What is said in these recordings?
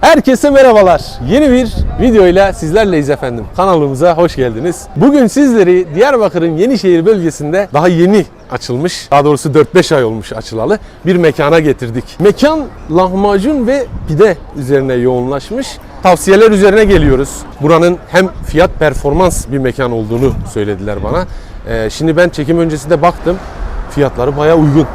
Herkese merhabalar. Yeni bir videoyla sizlerleyiz efendim. Kanalımıza hoş geldiniz. Bugün sizleri Diyarbakır'ın Yenişehir bölgesinde daha yeni açılmış, daha doğrusu 4-5 ay olmuş açılalı bir mekana getirdik. Mekan lahmacun ve pide üzerine yoğunlaşmış. Tavsiyeler üzerine geliyoruz. Buranın hem fiyat performans bir mekan olduğunu söylediler bana. Ee, şimdi ben çekim öncesinde baktım. Fiyatları bayağı uygun.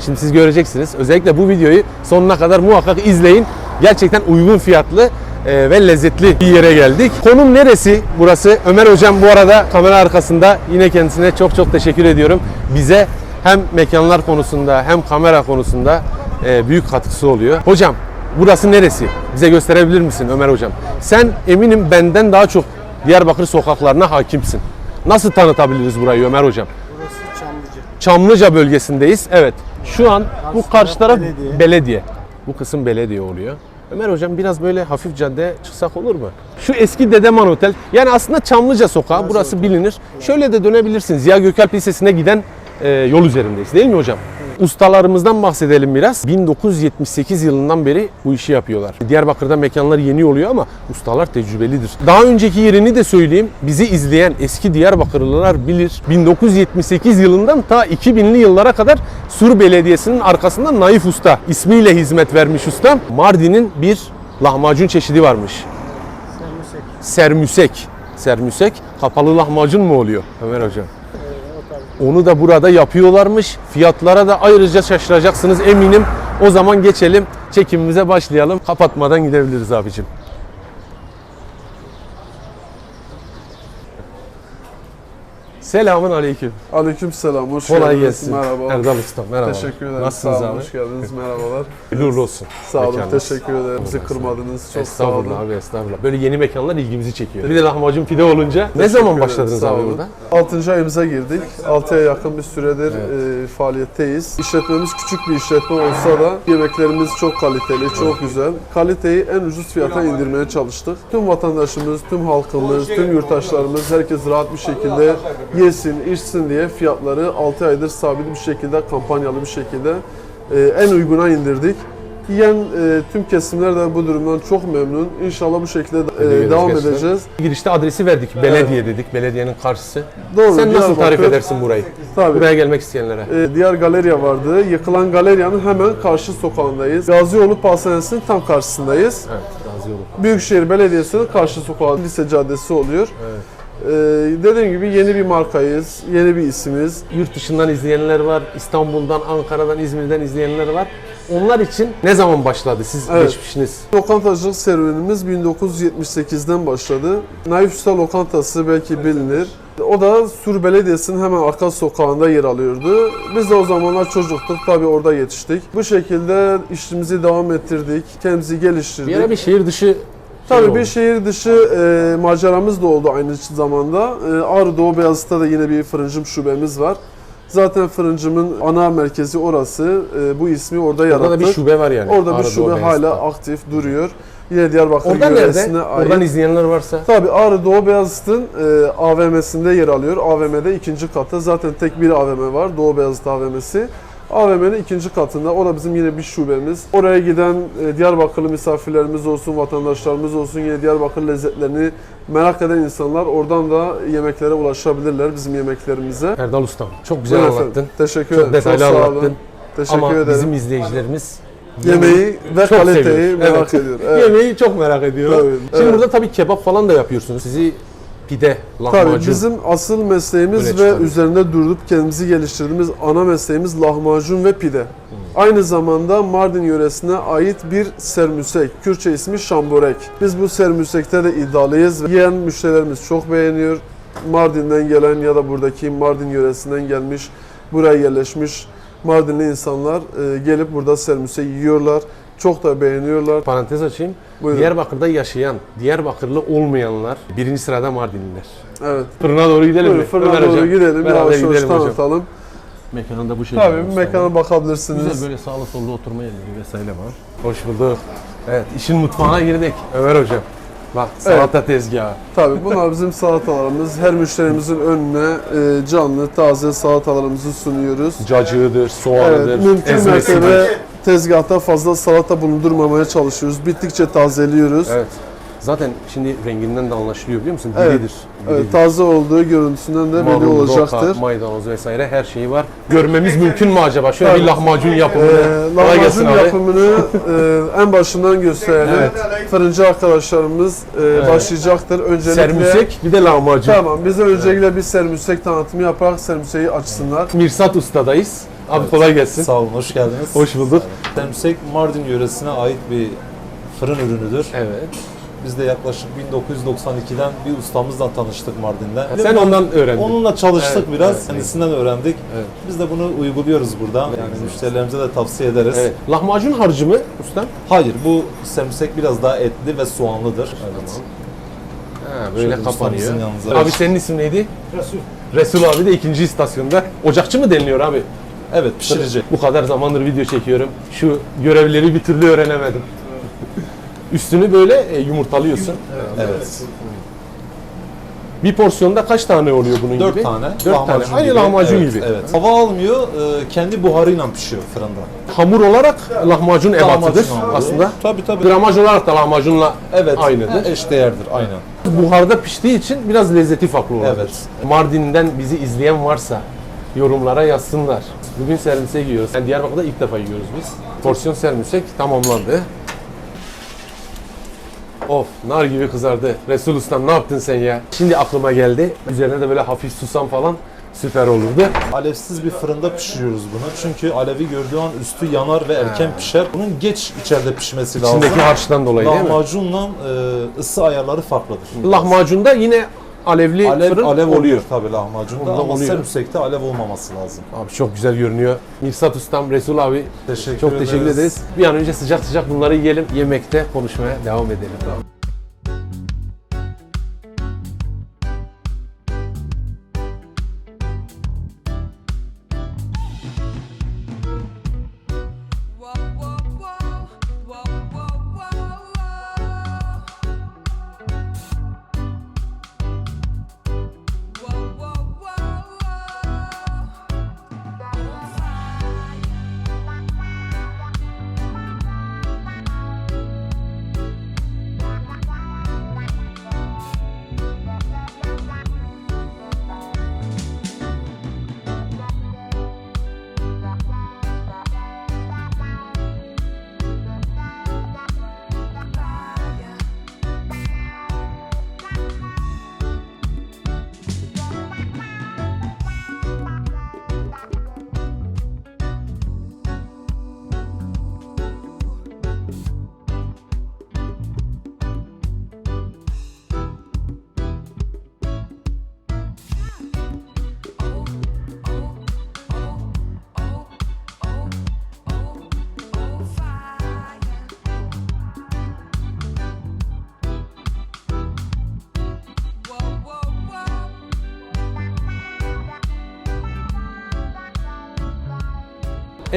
Şimdi siz göreceksiniz. Özellikle bu videoyu sonuna kadar muhakkak izleyin. Gerçekten uygun fiyatlı e, ve lezzetli bir yere geldik. Konum neresi? Burası. Ömer Hocam bu arada kamera arkasında. Yine kendisine çok çok teşekkür ediyorum. Bize hem mekanlar konusunda hem kamera konusunda e, büyük katkısı oluyor. Hocam burası neresi? Bize gösterebilir misin Ömer Hocam? Sen eminim benden daha çok Diyarbakır sokaklarına hakimsin. Nasıl tanıtabiliriz burayı Ömer Hocam? Burası Çamlıca. Çamlıca bölgesindeyiz. Evet. Şu an bu karşı taraf belediye. belediye. Bu kısım belediye oluyor. Ömer hocam biraz böyle hafif caddeye çıksak olur mu? Şu eski Dedeman Otel. Yani aslında Çamlıca sokağı burası bilinir. Şöyle de dönebilirsiniz. Ziya Gökalp Lisesi'ne giden e, yol üzerindeyiz değil mi hocam? Ustalarımızdan bahsedelim biraz. 1978 yılından beri bu işi yapıyorlar. Diyarbakır'da mekanlar yeni oluyor ama ustalar tecrübelidir. Daha önceki yerini de söyleyeyim. Bizi izleyen eski Diyarbakırlılar bilir. 1978 yılından ta 2000'li yıllara kadar Sur Belediyesi'nin arkasında Naif Usta ismiyle hizmet vermiş ustam. Mardin'in bir lahmacun çeşidi varmış. Sermüsek. Sermüsek. Sermüsek kapalı lahmacun mu oluyor Ömer hocam? Onu da burada yapıyorlarmış. Fiyatlara da ayrıca şaşıracaksınız eminim. O zaman geçelim çekimimize başlayalım. Kapatmadan gidebiliriz abicim. Selamun aleyküm. Aleyküm selam, hoş Kolay geldiniz. gelsin. Merhaba. Erdal Usta merhaba. Teşekkür ederim. Nasılsınız sağ olun, abi? hoş geldiniz. Merhabalar. Hayırlı olsun. Sağ olun, mekanınız. teşekkür ederim. Bizi kırmadınız. Çok sağ olun. Estağfurullah abi estağfurullah. Böyle yeni mekanlar ilgimizi çekiyor. Bir de lahmacun pide olunca. ne zaman başladınız abi burada? 6. ayımıza girdik. 6 aya yakın bir süredir e, faaliyetteyiz. İşletmemiz küçük bir işletme olsa da yemeklerimiz çok kaliteli, çok güzel. Kaliteyi en ucuz fiyata indirmeye çalıştık. Tüm vatandaşımız, tüm halkımız, tüm yurttaşlarımız herkes rahat bir şekilde yesin, içsin diye fiyatları 6 aydır sabit bir şekilde, kampanyalı bir şekilde e, en uyguna indirdik. Yiyen e, tüm kesimler de bu durumdan çok memnun. İnşallah bu şekilde e, devam Gerçekten. edeceğiz. Girişte adresi verdik. Belediye dedik. Belediyenin karşısı. Doğru, Sen nasıl tarif edersin burayı? Tabii. Buraya gelmek isteyenlere. Ee, diğer galeriya vardı. Yıkılan galeriyanın hemen karşı sokağındayız. Gazioğlu Pastanesi'nin tam karşısındayız. Evet, Gazi yolu. Büyükşehir Belediyesi'nin karşı sokağı lise caddesi oluyor. Evet. Ee, dediğim gibi yeni bir markayız, yeni bir isimiz. Yurt dışından izleyenler var. İstanbul'dan, Ankara'dan, İzmir'den izleyenler var. Onlar için ne zaman başladı siz Evet. geçmişiniz? Lokantacılık serüvenimiz 1978'den başladı. Naif Usta Lokantası belki bilinir. O da Sur Belediyesi'nin hemen arka sokağında yer alıyordu. Biz de o zamanlar çocuktuk, tabii orada yetiştik. Bu şekilde işimizi devam ettirdik, kendimizi geliştirdik. Bir ara bir şehir dışı Tabii bir şehir dışı e, maceramız da oldu aynı zamanda. E, Ağrı Doğu Beyazıt'ta da yine bir fırıncım şubemiz var. Zaten fırıncımın ana merkezi orası. E, bu ismi orada yarattık. Orada da bir şube var yani. Orada bir Ağrı şube Doğu hala Beyazıt'ta. aktif duruyor. Yine Diyarbakır Orada yöresine nerede? ait. Oradan izleyenler varsa. Tabii Ağrı Doğu Beyazıt'ın e, AVM'sinde yer alıyor. AVM'de ikinci katı. Zaten tek bir AVM var. Doğu Beyazıt AVM'si. AVM'nin ikinci katında. Orada bizim yine bir şubemiz. Oraya giden e, Diyarbakırlı misafirlerimiz olsun, vatandaşlarımız olsun, yine Diyarbakır lezzetlerini merak eden insanlar oradan da yemeklere ulaşabilirler bizim yemeklerimize. Erdal Ustam. Çok güzel Buyurun anlattın. efendim. Teşekkür Çok ederim. detaylı sağ olun. anlattın. Teşekkür Ama ederim. bizim izleyicilerimiz Yemeği ve çok kaliteyi seviyor. merak Evet. ediyor. Evet. Yemeği çok merak ediyor. Tabii, Şimdi evet. burada tabii kebap falan da yapıyorsunuz. Sizi pide, lahmacun. Tabii bizim asıl mesleğimiz Öyle ve çıkarıyor. üzerinde durup kendimizi geliştirdiğimiz ana mesleğimiz lahmacun ve pide. Hmm. Aynı zamanda Mardin yöresine ait bir sermüsek. Kürtçe ismi şamborek. Biz bu sermüsekte de iddialıyız. Yiyen müşterilerimiz çok beğeniyor. Mardin'den gelen ya da buradaki Mardin yöresinden gelmiş, buraya yerleşmiş Mardinli insanlar e, gelip burada sermüsek yiyorlar. Çok da beğeniyorlar. Parantez açayım. Buyurun. Diyarbakır'da yaşayan, Diyarbakırlı olmayanlar birinci sırada Mardinliler. Evet. Fırına doğru gidelim Buyurun mi? fırına Ömer doğru hocam, gidelim. Yavaş yavaş tanıtalım. Mekanında bu şekilde. Tabii mekana bakabilirsiniz. Güzel böyle sağlı sollu oturma yerleri vesaire var. Hoş bulduk. Evet işin mutfağına girdik. Ömer hocam. Bak salata tezgahı. Tabii bunlar bizim salatalarımız. Her müşterimizin önüne e, canlı, taze salatalarımızı sunuyoruz. Cacığıdır, soğanıdır, Evet, mümkün ezmesidir. mertebe tezgahta fazla salata bulundurmamaya çalışıyoruz. Bittikçe tazeliyoruz. Evet. Zaten şimdi renginden de anlaşılıyor biliyor musun? Evet. Diridir. Evet, taze olduğu görüntüsünden de belli Marul, olacaktır. roka, maydanoz vesaire her şeyi var. Görmemiz mümkün mü acaba? Şöyle bir Tabii. lahmacun yapımını. Ee, Kolay gelsin lahmacun yapımını e, en başından gösterelim. Evet. Fırıncı arkadaşlarımız e, başlayacaktır. Öncelikle Sermüsek bir de lahmacun. Tamam, biz de öncelikle bir sermüsek tanıtımı yaparak sermüseyi açsınlar. Mirsat Usta'dayız. Abi kolay gelsin. Sağ olun, hoş geldiniz. Hoş bulduk. Temsek Mardin yöresine ait bir fırın ürünüdür. Evet. Biz de yaklaşık 1992'den bir ustamızla tanıştık Mardin'de. Sen ondan öğrendin. Onunla çalıştık Evet, biraz, evet. kendisinden öğrendik. Evet. Biz de bunu uyguluyoruz burada. Yani müşterilerimize de tavsiye ederiz. Evet. Lahmacun harcı mı ustam? Hayır, bu semsek biraz daha etli ve soğanlıdır. Evet. Ha, böyle Şöyle kapanıyor. ustamızın yanınıza. Abi senin isim neydi? Resul. Resul abi de ikinci istasyonda. Ocakçı mı deniliyor abi? Evet, pişirici. Bu kadar zamandır video çekiyorum. Şu görevleri bir türlü öğrenemedim. Üstünü böyle e, yumurtalıyorsun. Evet. Bir porsiyonda kaç tane oluyor bunun Dört gibi? tane. Dört tane. Aynı gibi. lahmacun Evet, gibi. Evet. Hava almıyor, e, kendi buharıyla pişiyor fırında. Hamur olarak lahmacun ebatıdır hamuru. aslında. Tabii tabii. Gramaj olarak da lahmacunla Evet. aynıdır. Eşdeğerdir, aynen. Buharda piştiği için biraz lezzeti farklı olabilir. Evet. Mardin'den bizi izleyen varsa yorumlara yazsınlar. Bugün servisek yiyoruz. Yani Diyarbakır'da ilk defa yiyoruz biz. Porsiyon servisek tamamlandı. Of nar gibi kızardı. Resul Ustam ne yaptın sen ya? Şimdi aklıma geldi. Üzerine de böyle hafif susam falan süper olurdu. Alevsiz bir fırında pişiriyoruz bunu. Çünkü alevi gördüğü an üstü yanar ve erken pişer. Bunun geç içeride pişmesi lazım. İçindeki harçtan dolayı değil mi? Lahmacunla e, ısı ayarları farklıdır. Lahmacunda yine alevli Alev, fırın alev oluyor. tabii lahmacunda Onda ama oluyor. sermüsekte alev olmaması lazım. Abi çok güzel görünüyor. Mirsat Ustam, Resul abi Teşekkür çok teşekkür ederiz. ederiz. Bir an önce sıcak sıcak bunları yiyelim. Yemekte konuşmaya devam edelim. Whoa,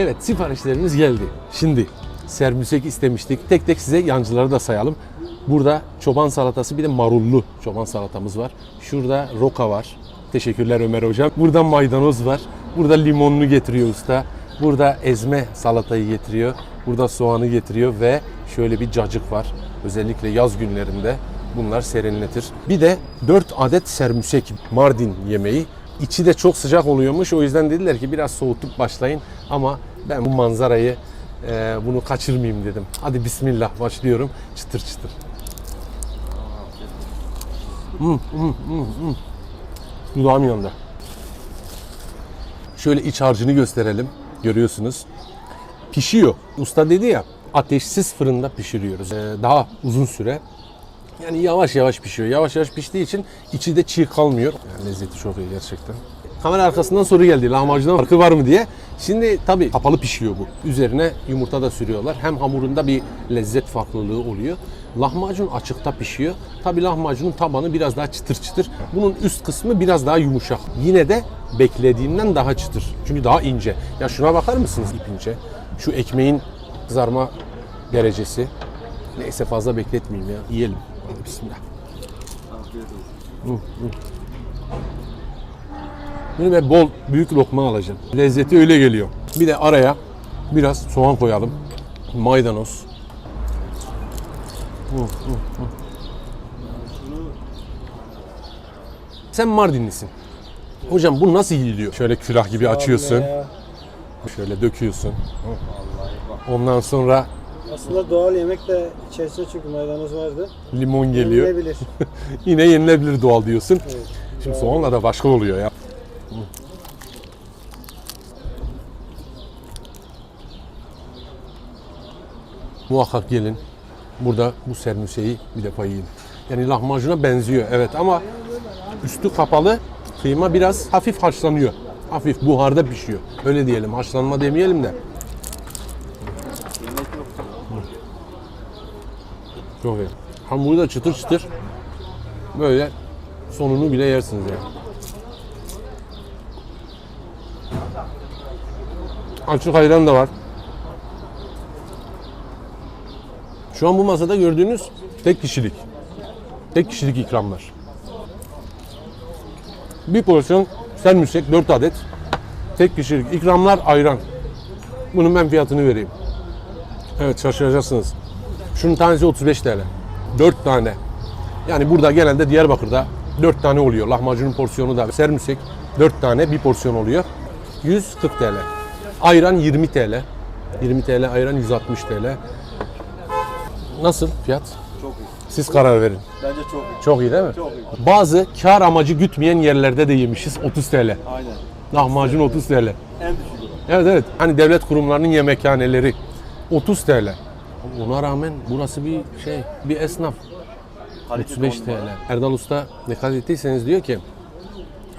Evet siparişlerimiz geldi. Şimdi sermüsek istemiştik. Tek tek size yancıları da sayalım. Burada çoban salatası bir de marullu çoban salatamız var. Şurada roka var. Teşekkürler Ömer hocam. Burada maydanoz var. Burada limonlu getiriyor usta. Burada ezme salatayı getiriyor. Burada soğanı getiriyor ve şöyle bir cacık var. Özellikle yaz günlerinde bunlar serinletir. Bir de 4 adet sermüsek Mardin yemeği. İçi de çok sıcak oluyormuş. O yüzden dediler ki biraz soğutup başlayın. Ama ben bu manzarayı e, bunu kaçırmayayım dedim. Hadi bismillah başlıyorum. Çıtır çıtır. Hmm, hmm, hmm, hmm. Dudağım yandı. Şöyle iç harcını gösterelim. Görüyorsunuz. Pişiyor. Usta dedi ya ateşsiz fırında pişiriyoruz. Ee, daha uzun süre. Yani yavaş yavaş pişiyor. Yavaş yavaş piştiği için içi de çiğ kalmıyor. Yani lezzeti çok iyi gerçekten. Kamera arkasından soru geldi. Lahmacundan farkı var mı diye. Şimdi tabii kapalı pişiyor bu. Üzerine yumurta da sürüyorlar. Hem hamurunda bir lezzet farklılığı oluyor. Lahmacun açıkta pişiyor. Tabii lahmacunun tabanı biraz daha çıtır çıtır. Bunun üst kısmı biraz daha yumuşak. Yine de beklediğimden daha çıtır. Çünkü daha ince. Ya şuna bakar mısınız ipince? Şu ekmeğin kızarma derecesi. Neyse fazla bekletmeyeyim ya. Yiyelim. Hadi bismillah. Hı, hı. Ben bol büyük lokma alacağım. Lezzeti öyle geliyor. Bir de araya biraz soğan koyalım. Maydanoz. Sen Mardinlisin. Hocam bu nasıl yiyiliyor? Şöyle külah gibi açıyorsun. Şöyle döküyorsun. Ondan sonra Aslında doğal yemek de içerisinde çünkü maydanoz vardı. limon geliyor. Yenilebilir. Yine yenilebilir doğal diyorsun. Evet. Şimdi soğanla da başka oluyor ya. Muhakkak gelin. Burada bu sermüseyi bir defa yiyin. Yani lahmacuna benziyor evet ama üstü kapalı. Kıyma biraz hafif haşlanıyor. Hafif buharda pişiyor. Öyle diyelim. Haşlanma demeyelim de. Çok iyi. Hamuru da çıtır çıtır. Böyle sonunu bile yersiniz yani. Açık ayran da var. Şu an bu masada gördüğünüz tek kişilik. Tek kişilik ikramlar. Bir porsiyon sermüşsek 4 adet. Tek kişilik ikramlar ayran. Bunun ben fiyatını vereyim. Evet şaşıracaksınız. Şunun tanesi 35 TL. 4 tane. Yani burada genelde Diyarbakır'da 4 tane oluyor. Lahmacunun porsiyonu da sermüşsek 4 tane bir porsiyon oluyor. 140 TL. Ayran 20 TL. 20 TL ayran 160 TL. Nasıl fiyat? Çok iyi. Siz karar verin. Bence çok iyi. Çok iyi değil mi? Çok iyi. Bazı kar amacı gütmeyen yerlerde de yemişiz 30 TL. Aynen. Lahmacun 30 TL. En düşüğü. Evet evet. Hani devlet kurumlarının yemekhaneleri 30 TL. Ona rağmen burası bir şey, bir esnaf. Kalite 35 on TL. Erdal Usta dikkat ettiyseniz diyor ki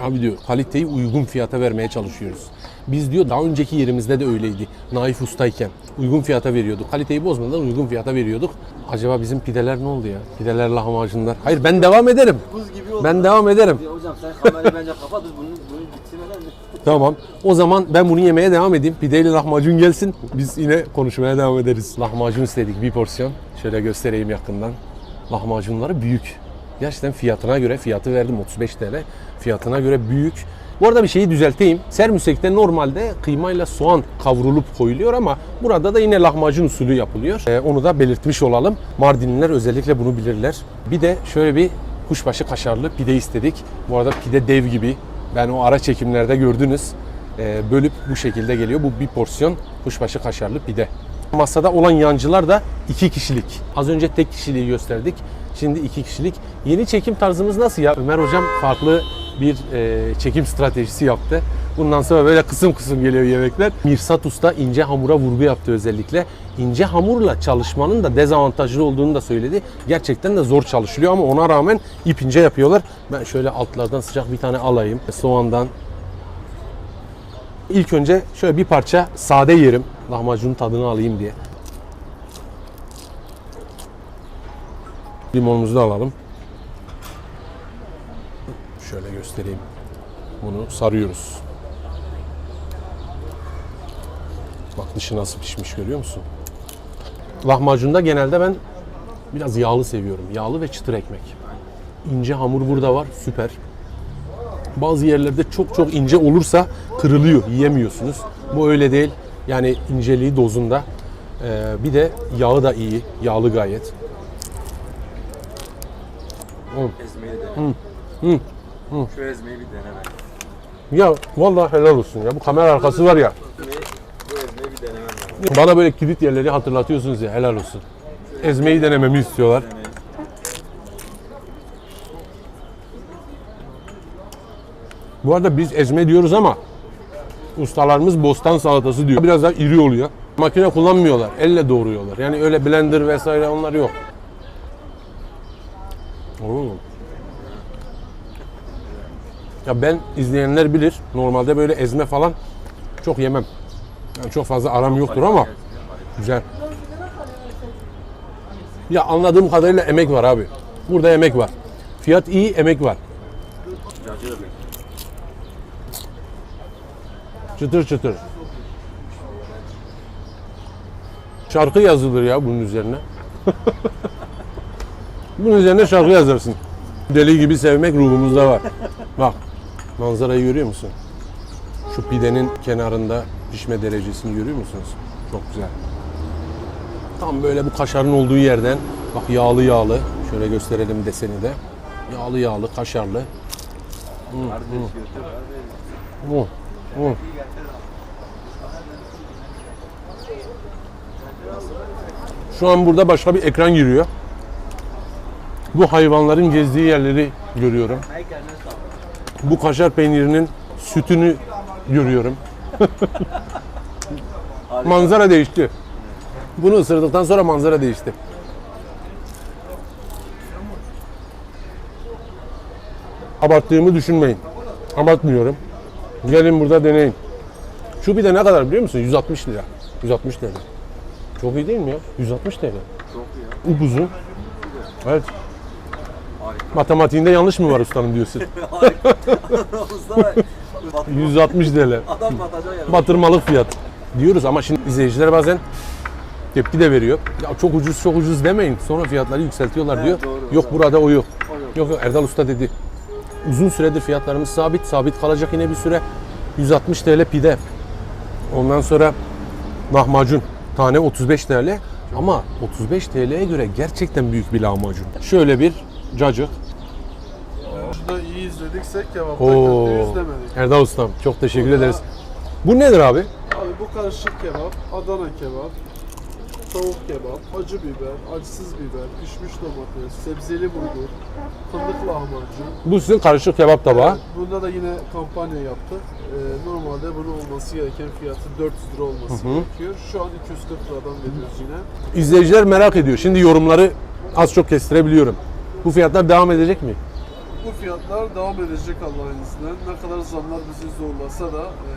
Abi diyor kaliteyi uygun fiyata vermeye çalışıyoruz. Biz diyor daha önceki yerimizde de öyleydi. Naif Ustayken uygun fiyata veriyorduk. Kaliteyi bozmadan uygun fiyata veriyorduk. Acaba bizim pideler ne oldu ya? Pideler lahmacunlar. Hayır ben devam ederim. Buz gibi oldu. Ben devam ederim. Ya hocam sen kamerayı bence kapat. Bunu, bunu bitirmeden? Tamam. O zaman ben bunu yemeye devam edeyim. Pideyle lahmacun gelsin. Biz yine konuşmaya devam ederiz. Lahmacun istedik bir porsiyon. Şöyle göstereyim yakından. Lahmacunları büyük. Gerçekten fiyatına göre fiyatı verdim 35 TL. Fiyatına göre büyük. Bu arada bir şeyi düzelteyim. Sermüsekte normalde kıymayla soğan kavrulup koyuluyor ama burada da yine lahmacun usulü yapılıyor. Ee, onu da belirtmiş olalım. Mardinliler özellikle bunu bilirler. Bir de şöyle bir kuşbaşı kaşarlı pide istedik. Bu arada pide dev gibi. Ben o ara çekimlerde gördünüz. Ee, bölüp bu şekilde geliyor. Bu bir porsiyon kuşbaşı kaşarlı pide. Masada olan yancılar da iki kişilik. Az önce tek kişiliği gösterdik. Şimdi iki kişilik. Yeni çekim tarzımız nasıl ya? Ömer hocam farklı bir e, çekim stratejisi yaptı. Bundan sonra böyle kısım kısım geliyor yemekler. Mirsat Usta ince hamura vurgu yaptı özellikle. İnce hamurla çalışmanın da dezavantajlı olduğunu da söyledi. Gerçekten de zor çalışılıyor ama ona rağmen ip ince yapıyorlar. Ben şöyle altlardan sıcak bir tane alayım. Soğandan İlk önce şöyle bir parça sade yerim. Lahmacunun tadını alayım diye. Limonumuzu da alalım. Şöyle göstereyim. Bunu sarıyoruz. Bak dışı nasıl pişmiş görüyor musun? Lahmacunda genelde ben biraz yağlı seviyorum. Yağlı ve çıtır ekmek. İnce hamur burada var. Süper. Bazı yerlerde çok çok ince olursa kırılıyor, yiyemiyorsunuz. Bu öyle değil. Yani inceliği dozunda. Ee, bir de yağı da iyi, yağlı gayet. Ezmeyi de dene. Şu ezmeyi bir deneme. Ya vallahi helal olsun ya. Bu kamera arkası var ya. Bu ezmeyi bir denemem lazım. Bana böyle kilit yerleri hatırlatıyorsunuz ya helal olsun. Ezmeyi denememi istiyorlar. Bu arada biz ezme diyoruz ama ustalarımız bostan salatası diyor. Biraz daha iri oluyor. Makine kullanmıyorlar. Elle doğruyorlar. Yani öyle blender vesaire onlar yok. Oo. Ya ben izleyenler bilir. Normalde böyle ezme falan çok yemem. Yani çok fazla aram yoktur ama güzel. Ya anladığım kadarıyla emek var abi. Burada emek var. Fiyat iyi, emek var. Çıtır çıtır. Şarkı yazılır ya bunun üzerine. bunun üzerine şarkı yazarsın. Deli gibi sevmek ruhumuzda var. Bak manzarayı görüyor musun? Şu pidenin kenarında pişme derecesini görüyor musunuz? Çok güzel. Tam böyle bu kaşarın olduğu yerden. Bak yağlı yağlı. Şöyle gösterelim deseni de. Yağlı yağlı, kaşarlı. Hı, hı. Şu an burada başka bir ekran giriyor. Bu hayvanların gezdiği yerleri görüyorum. Bu kaşar peynirinin sütünü görüyorum. manzara değişti. Bunu ısırdıktan sonra manzara değişti. Abarttığımı düşünmeyin. Abartmıyorum. Gelin burada deneyin. Şu bir de ne kadar biliyor musun? 160 lira. 160 TL. Çok iyi değil mi ya? 160 TL. Çok iyi Upuzun. Evet. Matematiğinde yanlış mı var ustanın diyorsun? ya. Usta 160 TL. adam batacak. Batırmalık fiyat. Diyoruz ama şimdi izleyiciler bazen tepki de veriyor. Ya çok ucuz çok ucuz demeyin. Sonra fiyatları yükseltiyorlar Evet, diyor. doğru, yok doğru. burada o yok. O yok. Yok yok Erdal Usta dedi. Uzun süredir fiyatlarımız sabit. Sabit kalacak yine bir süre. 160 TL pide. Ondan sonra lahmacun. Tane 35 TL. Ama 35 TL'ye göre gerçekten büyük bir lahmacun. Şöyle bir cacık. Şurada iyi izlediksek kebapta Oo. köfte izlemedik. Erdal Ustam çok teşekkür ederiz. Bu nedir abi? Abi bu karışık kebap, Adana kebap, tavuk kebap, acı biber, acısız biber, pişmiş domates, sebzeli bulgur, fındık lahmacun. Bu sizin karışık kebap tabağı. Bunda da yine kampanya yaptık. Ee, normalde bunun olması gereken fiyatı 400 lira olması gerekiyor. Şu an 240 liradan veriyoruz yine. İzleyiciler merak ediyor. Şimdi yorumları az çok kestirebiliyorum. Bu fiyatlar devam edecek mi? Bu fiyatlar devam edecek Allah'ın izniyle. Ne kadar zamlar bizi zorlasa da e,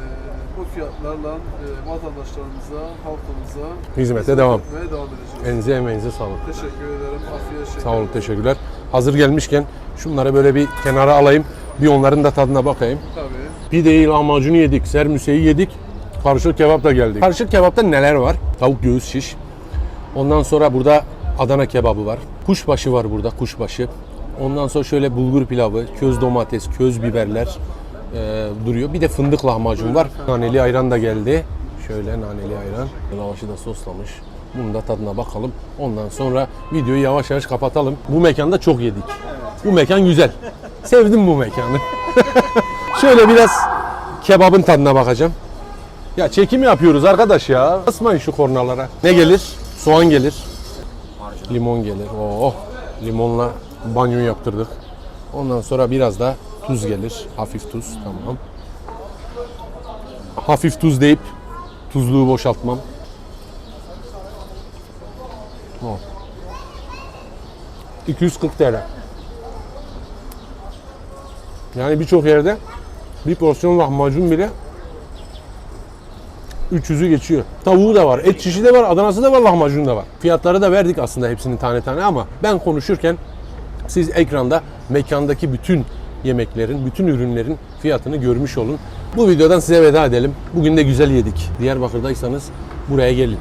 bu fiyatlarla e, vatandaşlarımıza, halkımıza Hizmete devam. etmeye devam edeceğiz. Elinize emeğinize sağlık. Teşekkür ederim. Afiyet şeker. Sağ olun teşekkürler. Hazır gelmişken şunları böyle bir kenara alayım. Bir onların da tadına bakayım. Tabii. Pideyi, lahmacunu yedik, sermüseyi yedik. Karışık kebap da geldi. Karışık kebapta neler var? Tavuk göğüs şiş. Ondan sonra burada Adana kebabı var. Kuşbaşı var burada, kuşbaşı. Ondan sonra şöyle bulgur pilavı, köz domates, köz biberler e, duruyor. Bir de fındık lahmacun var. Naneli ayran da geldi. Şöyle naneli ayran. Lavaşı da soslamış. Bunun da tadına bakalım. Ondan sonra videoyu yavaş yavaş kapatalım. Bu mekanda çok yedik. Bu mekan güzel. Sevdim bu mekanı. Şöyle biraz kebabın tadına bakacağım. Ya çekim yapıyoruz arkadaş ya. Basmayın şu kornalara. Ne gelir? Soğan gelir. Limon gelir. Oh, limonla banyo yaptırdık. Ondan sonra biraz da tuz gelir. Hafif tuz. Tamam. Hafif tuz deyip tuzluğu boşaltmam. Oh. 240 TL. Yani birçok yerde bir porsiyon lahmacun bile 300'ü geçiyor. Tavuğu da var, et şişi de var, Adanası da var, lahmacun da var. Fiyatları da verdik aslında hepsini tane tane ama ben konuşurken siz ekranda mekandaki bütün yemeklerin, bütün ürünlerin fiyatını görmüş olun. Bu videodan size veda edelim. Bugün de güzel yedik. Diyarbakır'daysanız buraya gelin.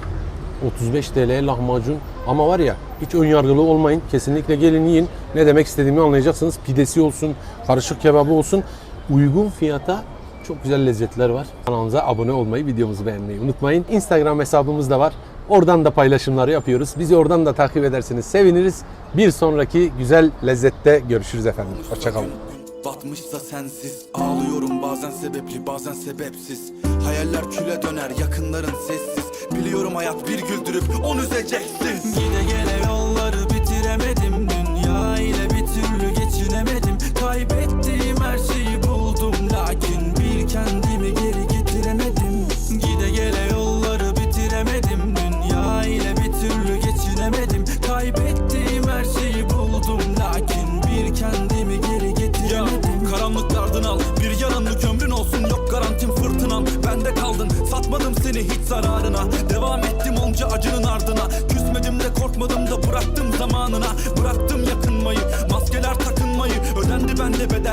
35 TL lahmacun ama var ya hiç ön yargılı olmayın. Kesinlikle gelin yiyin. Ne demek istediğimi anlayacaksınız. Pidesi olsun, karışık kebabı olsun. Uygun fiyata çok güzel lezzetler var. Kanalımıza abone olmayı, videomuzu beğenmeyi unutmayın. Instagram hesabımız da var. Oradan da paylaşımları yapıyoruz. Bizi oradan da takip ederseniz seviniriz. Bir sonraki güzel lezzette görüşürüz efendim. Hoşçakalın. Batmışsa sensiz Ağlıyorum bazen sebepli bazen sebepsiz Hayaller küle döner yakınların sessiz Biliyorum hayat bir güldürüp on üzeceksin Gide gele yolları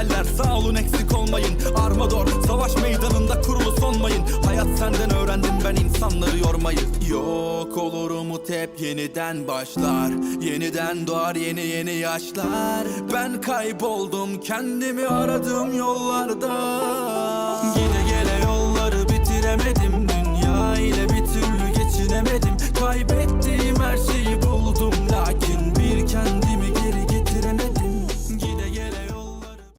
bedeller sağ olun eksik olmayın. Armador savaş meydanında kurulu sonmayın. Hayat senden öğrendim ben insanları yormayı Yok olur umut hep yeniden başlar. Yeniden doğar yeni yeni yaşlar. Ben kayboldum kendimi aradığım yollarda. Gide gele yolları bitiremedim. Dünya ile bir türlü geçinemedim. Kaybettim